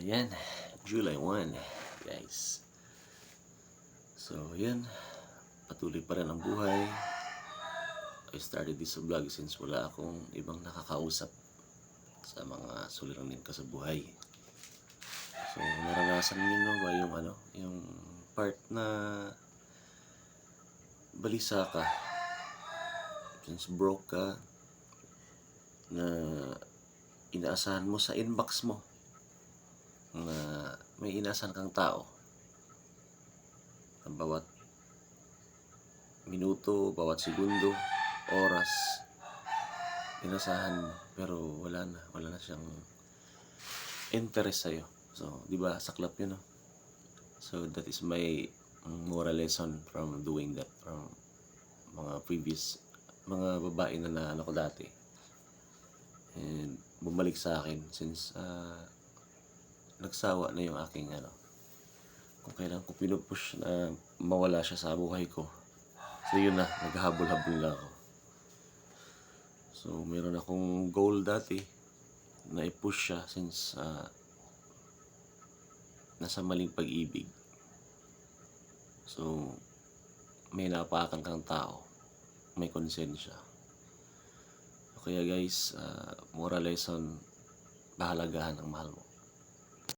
Ayan, July 1, guys. So, yan. Patuloy pa rin ang buhay. I started this vlog since wala akong ibang nakakausap sa mga suliranin ko sa buhay. So, naranasan niyo na ba yung ano, yung part na balisa ka since broke ka na inaasahan mo sa inbox mo na may inaasahan kang tao. Ang bawat minuto, bawat segundo, oras inasahan mo. Pero wala na, wala na siyang interest sa'yo. So, di ba, saklap yun no? so that is my moral lesson from doing that from mga previous mga babae na naano ko dati. And bumalik sa akin since ah, nagsawa na yung aking ano kung kailan ko pinupush na mawala siya sa buhay ko. So yun na naghahabol-habol lang ako. So meron akong goal dati na i-push siya since ah, nasa maling pag-ibig. So may napakan kang tao may konsensya. Kaya guys ah, moral lesson pahalagahan ang mahal mo